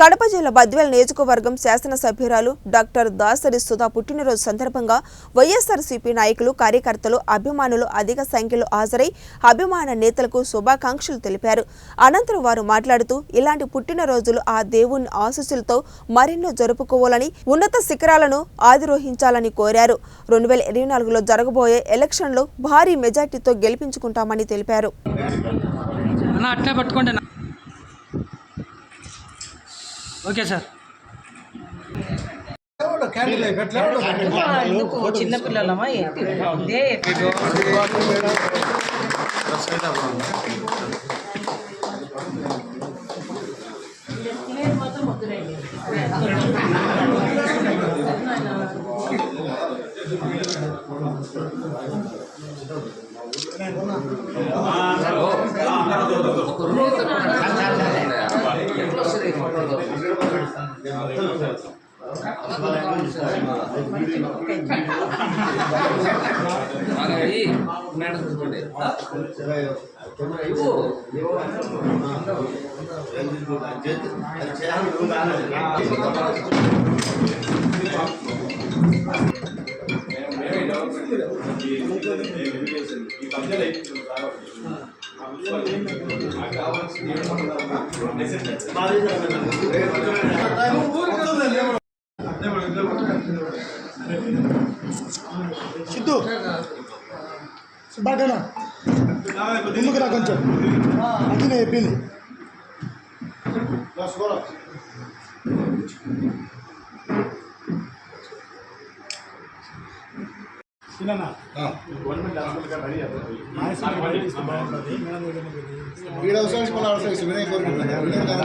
కడప జిల్లా బద్వేల్ నియోజకవర్గం శాసనసభ్యురాలు డాక్టర్ దాసరి సుధా పుట్టినరోజు సందర్భంగా వైఎస్ఆర్సీపీ నాయకులు కార్యకర్తలు అభిమానులు అధిక సంఖ్యలో హాజరై అభిమాన నేతలకు శుభాకాంక్షలు తెలిపారు. అనంతరం వారు మాట్లాడుతూ ఇలాంటి పుట్టినరోజులు ఆ దేవుని ఆశీస్సులతో మరెన్నో జరుపుకోవాలని ఉన్నత శిఖరాలను ఆధిరోహించాలని కోరారు. రెండు వేల ఇరవై నాలుగులో జరగబోయే ఎలక్షన్లో భారీ మెజార్టీతో గెలిపించుకుంటామని తెలిపారు. అట్లా పట్టుకుంటే ఓకే సార్ ఎందుకు చిన్నపిల్లలమా ఏంటి ఇదే ఫోటో వస్తుంది ఫోటోలో మేడం చూసుకోండి ఈ మధ్యలో సిద్ధు. బాగా ముందుకు రా కొంచెం? అది నేను చెప్పింది. వీడు అవసరం మళ్ళీ అవసరం వినయ్ కోరుకుంటున్నాను వినయ్ కదా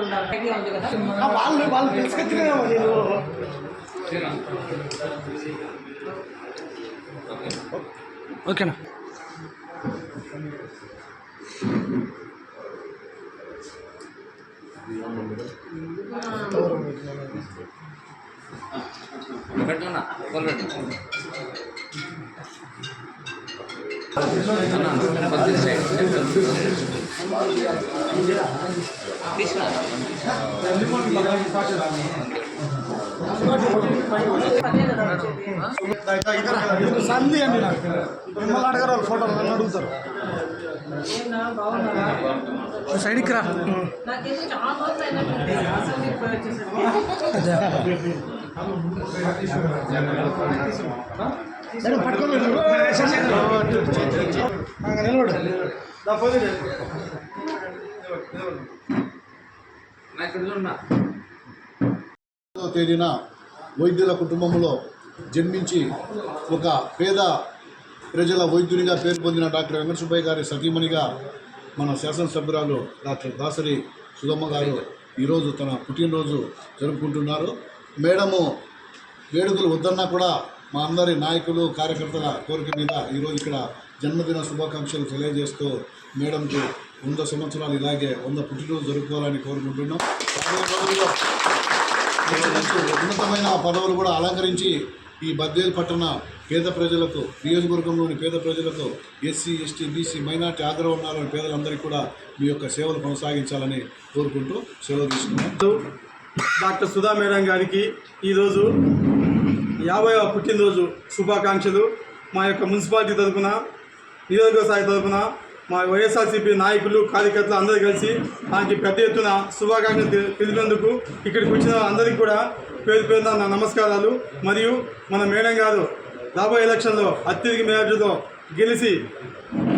ఉండాలి ఐడియా ఉంది కదా. ఆ వాళ్ళు వాళ్ళు తెలుసుకొచ్చినా నేను ఓకేనా? అదే కదా సంధి అండి నాకు మిమ్మల్ని అడగరు వాళ్ళు ఫోటోలు నన్ను అడుగుతారు సైడ్కి రా నాకేదో నిలబడు. తేదీన వైద్యుల కుటుంబంలో జన్మించి ఒక పేద ప్రజల వైద్యునిగా పేరు పొందిన డాక్టర్ వెంకట సుబ్బయ్య గారి సతీమణిగా మన శాసనసభ్యురాలు డాక్టర్ దాసరి సుధమ్మ గారు ఈరోజు తన పుట్టినరోజు జరుపుకుంటున్నారు. మేడము వేడుకలు వద్దన్నా కూడా మా అందరి నాయకులు కార్యకర్తల కోరిక మీద ఈరోజు ఇక్కడ జన్మదిన శుభాకాంక్షలు తెలియజేస్తూ మేడంకు వంద సంవత్సరాలు ఇలాగే వంద పుట్టినరోజు జరుపుకోవాలని కోరుకుంటున్నాం. ఉన్నతమైన పదవులు కూడా అలంకరించి ఈ బద్వేలు పట్టణ పేద ప్రజలకు నియోజకవర్గంలోని పేద ప్రజలకు ఎస్సీ ఎస్టీ బీసీ మైనార్టీ ఆగ్రహం ఉన్నారని పేదలందరికీ కూడా మీ యొక్క సేవలు కొనసాగించాలని కోరుకుంటూ సెలవు తీసుకున్నాం. డాక్టర్ సుధా మేడం గారికి ఈరోజు యాభైవ పుట్టినరోజు శుభాకాంక్షలు. మా యొక్క మున్సిపాలిటీ తరఫున నియోజకవర్గ స్థాయి తరఫున మా వైఎస్ఆర్సీపీ నాయకులు కార్యకర్తలు అందరూ కలిసి ఆయనకి పెద్ద ఎత్తున శుభాకాంక్షలు తె- తెలిపినందుకు ఇక్కడికి వచ్చిన అందరికీ కూడా పేరు పేరున నా నమస్కారాలు. మరియు మన మేడం గారు రాబోయే ఎలక్షన్లో అత్యధిక మేరతో గెలిచి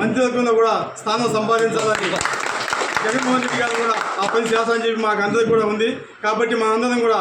మంత్రివర్గంలో కూడా స్థానం సంపాదించాలని జగన్మోహన్ రెడ్డి గారు కూడా ఆ పని చేస్తానని చెప్పి మాకు అందరికి కూడా ఉంది. కాబట్టి మా అందరం కూడా